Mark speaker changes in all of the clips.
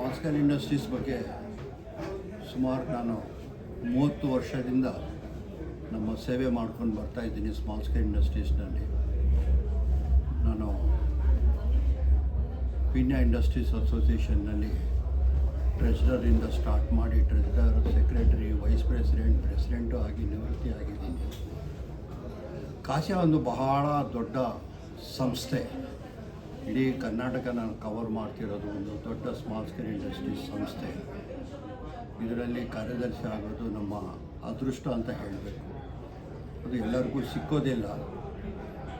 Speaker 1: Small scale industries ಬಗ್ಗೆ ಸುಮಾರು ನಾನು ಮೂವತ್ತು ವರ್ಷದಿಂದ ನಮ್ಮ ಸೇವೆ ಮಾಡ್ಕೊಂಡು ಬರ್ತಾ ಇದ್ದೀನಿ ಸ್ಮಾಲ್ ಸ್ಕೇಲ್ ಇಂಡಸ್ಟ್ರೀಸ್ನಲ್ಲಿ ನಾನು ಪಿನ್ಯ ಇಂಡಸ್ಟ್ರೀಸ್ ಅಸೋಸಿಯೇಷನ್ನಲ್ಲಿ ಟ್ರೆಜರರಿಂದ ಸ್ಟಾರ್ಟ್ ಮಾಡಿ treasurer secretary vice president president ಆಗಿ ನಿವೃತ್ತಿ ಆಗಿದ್ದೀನಿ. ಕಾಶಿ ಒಂದು ಬಹಳ ದೊಡ್ಡ ಸಂಸ್ಥೆ. ಇಡೀ ಕರ್ನಾಟಕ ನಾನು ಕವರ್ ಮಾಡ್ತಿರೋದು ಒಂದು ದೊಡ್ಡ ಸ್ಮಾಲ್ ಸ್ಕೇಲ್ ಇಂಡಸ್ಟ್ರೀಸ್ ಸಂಸ್ಥೆ. ಇದರಲ್ಲಿ ಕಾರ್ಯದರ್ಶಿ ಆಗೋದು ನಮ್ಮ ಅದೃಷ್ಟ ಅಂತ ಹೇಳಬೇಕು. ಅದು ಎಲ್ಲರಿಗೂ ಸಿಕ್ಕೋದಿಲ್ಲ.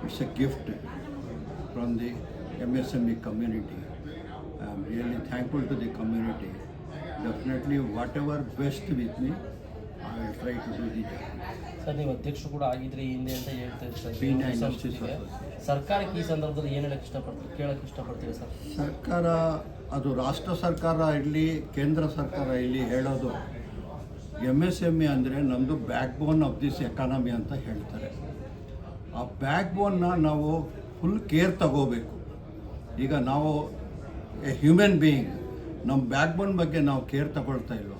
Speaker 1: It's a gift from the M S M E community I am really thankful to the community definitely whatever best with me try to do the
Speaker 2: sir ನೀವು ಅಧ್ಯಕ್ಷರು ಕೂಡ ಆಗಿದ್ರೆ ಈ ಹಿಂದೆ ಅಂತ ಹೇಳ್ತಾ ಇದ್ದೀರಿ ಸರ್ ಸಂಸ್ಥೆಗೆ.
Speaker 1: ಅಸೋಸಿಯೇಷನ್.
Speaker 2: ಸರ್ಕಾರಕ್ಕೆ ಈ ಸಂದರ್ಭದಲ್ಲಿ ಏನು ಹೇಳಕ್ಕೆ ಇಷ್ಟಪಡ್ತೀವಿ ಕೇಳಕ್ಕೆ ಇಷ್ಟಪಡ್ತೀವಿ ಸರ್
Speaker 1: ಸರ್ಕಾರ ಅದು ರಾಷ್ಟ್ರ ಸರ್ಕಾರ ಇರಲಿ ಕೇಂದ್ರ ಸರ್ಕಾರ ಇರಲಿ ಹೇಳೋದು ಎಂ ಎಸ್ ಎಂ ಇ ಅಂದರೆ ನಮ್ಮದು backbone of this economy ಅಂತ ಹೇಳ್ತಾರೆ ಆ ಬ್ಯಾಕ್ ಬೋನ್ನ ನಾವು ಫುಲ್ ಕೇರ್ ತಗೋಬೇಕು ಈಗ ನಾವು ಎ ಹ್ಯೂಮನ್ ಬೀಯಿಂಗ್ ನಮ್ಮ ಬ್ಯಾಕ್ ಬೋನ್ ಬಗ್ಗೆ ನಾವು ಕೇರ್ ತಗೊಳ್ತಾ ಇಲ್ವ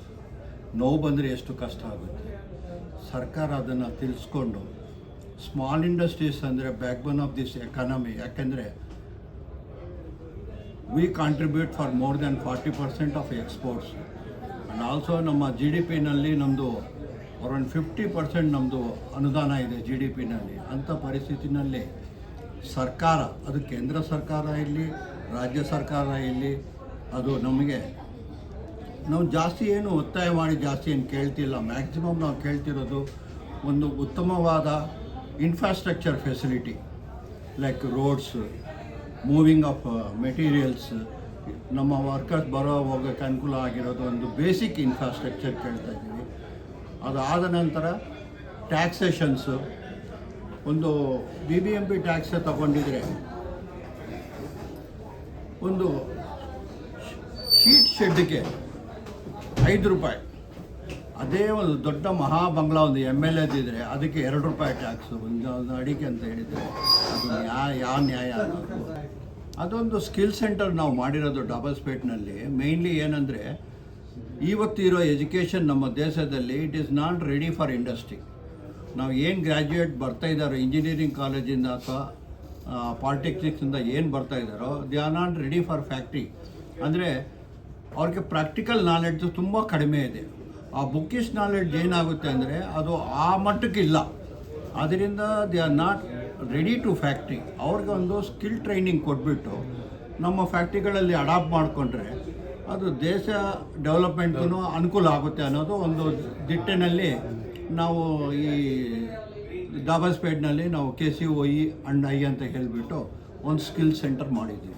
Speaker 1: ನೋವು ಬಂದರೆ ಎಷ್ಟು ಕಷ್ಟ ಆಗುತ್ತೆ. ಸರ್ಕಾರ ಅದನ್ನು ತಿಳಿಸ್ಕೊಂಡು ಸ್ಮಾಲ್ ಇಂಡಸ್ಟ್ರೀಸ್ ಅಂದರೆ backbone of this economy ಯಾಕೆಂದರೆ we contribute for more than forty percent of exports and also ನಮ್ಮ ಜಿ ಡಿ ಪಿನಲ್ಲಿ ನಮ್ಮದು ಅರೌಂಡ್ ಫಿಫ್ಟಿ ಪರ್ಸೆಂಟ್ ನಮ್ಮದು ಅನುದಾನ ಇದೆ ಜಿ ಡಿ ಪಿನಲ್ಲಿ ಅಂಥ ಪರಿಸ್ಥಿತಿನಲ್ಲಿ ಸರ್ಕಾರ, ಅದು ಕೇಂದ್ರ ಸರ್ಕಾರ ಇರಲಿ, ರಾಜ್ಯ ಸರ್ಕಾರ ಇರಲಿ, ಅದು ನಮಗೆ ನಾವು ಜಾಸ್ತಿ ಏನು ಒತ್ತಾಯ ಮಾಡಿ ಜಾಸ್ತಿ ಏನು ಕೇಳ್ತಿಲ್ಲ. ಮ್ಯಾಕ್ಸಿಮಮ್ ನಾವು ಕೇಳ್ತಿರೋದು ಒಂದು ಉತ್ತಮವಾದ infrastructure facility like roads moving of materials ನಮ್ಮ ವರ್ಕರ್ಸ್ ಬರೋ ಹೋಗೋಕ್ಕೆ ಅನುಕೂಲ ಆಗಿರೋದು ಒಂದು ಬೇಸಿಕ್ ಇನ್ಫ್ರಾಸ್ಟ್ರಕ್ಚರ್ ಕೇಳ್ತಾ ಇದ್ದೀವಿ. ಅದಾದ ನಂತರ ಟ್ಯಾಕ್ಸೇಷನ್ಸು ಒಂದು B B M P tax ತಗೊಂಡಿದ್ರೆ ಒಂದು ಶೀಟ್ ಶೆಡ್ಗೆ ಐದು ರೂಪಾಯಿ. ಅದೇ ಒಂದು ದೊಡ್ಡ ಮಹಾ ಬಂಗ್ಲಾ ಒಂದು ಎಂ ಎಲ್ ಎದಿದ್ರೆ ಅದಕ್ಕೆ ಎರಡು ರೂಪಾಯಿ ಟ್ಯಾಕ್ಸು ಒಂದು ಅಡಿಕೆ ಅಂತ ಹೇಳಿದರೆ ಅದು ಯಾ ಯಾವ ನ್ಯಾಯ ಅದೊಂದು ಸ್ಕಿಲ್ ಸೆಂಟರ್ ನಾವು ಮಾಡಿರೋದು ಡಬಲ್ ಸ್ಪೇಟ್ನಲ್ಲಿ ಮೇಯ್ನ್ಲಿ ಏನಂದರೆ, ಇವತ್ತು ಇರೋ ಎಜುಕೇಷನ್ ನಮ್ಮ ದೇಶದಲ್ಲಿ it is not ready for industry ನಾವು ಏನು ಗ್ರ್ಯಾಜುಯೇಟ್ ಬರ್ತಾ ಇದ್ದಾರೋ ಇಂಜಿನಿಯರಿಂಗ್ ಕಾಲೇಜಿಂದ ಅಥವಾ ಪಾಲಿಟೆಕ್ನಿಕ್ಸಿಂದ ಏನು ಬರ್ತಾ ಇದ್ದಾರೋ they are not ready for factory ಅಂದರೆ ಅವ್ರಿಗೆ ಪ್ರಾಕ್ಟಿಕಲ್ ನಾಲೆಡ್ಜ್ ತುಂಬ ಕಡಿಮೆ ಇದೆ. ಆ ಬುಕ್ಕಿಶ್ ನಾಲೆಡ್ಜ್ ಏನಾಗುತ್ತೆ ಅಂದರೆ ಅದು ಆ ಮಟ್ಟಕ್ಕಿಲ್ಲ. ಅದರಿಂದ they are not ready to factory ಅವ್ರಿಗೆ ಒಂದು ಸ್ಕಿಲ್ ಟ್ರೈನಿಂಗ್ ಕೊಟ್ಬಿಟ್ಟು ನಮ್ಮ ಫ್ಯಾಕ್ಟ್ರಿಗಳಲ್ಲಿ ಅಡಾಪ್ಟ್ ಮಾಡಿಕೊಂಡ್ರೆ ಅದು ದೇಶ ಡೆವಲಪ್ಮೆಂಟ್ಗೂ ಅನುಕೂಲ ಆಗುತ್ತೆ ಅನ್ನೋದು ಒಂದು ದಿಟ್ಟಿನಲ್ಲಿ ನಾವು ಈ ದಾಬಾಸ್ಪೇಟ್ನಲ್ಲಿ ನಾವು K C O E and I ಅಂತ ಹೇಳಿಬಿಟ್ಟು ಒಂದು ಸ್ಕಿಲ್ ಸೆಂಟರ್ ಮಾಡಿದ್ದೀವಿ.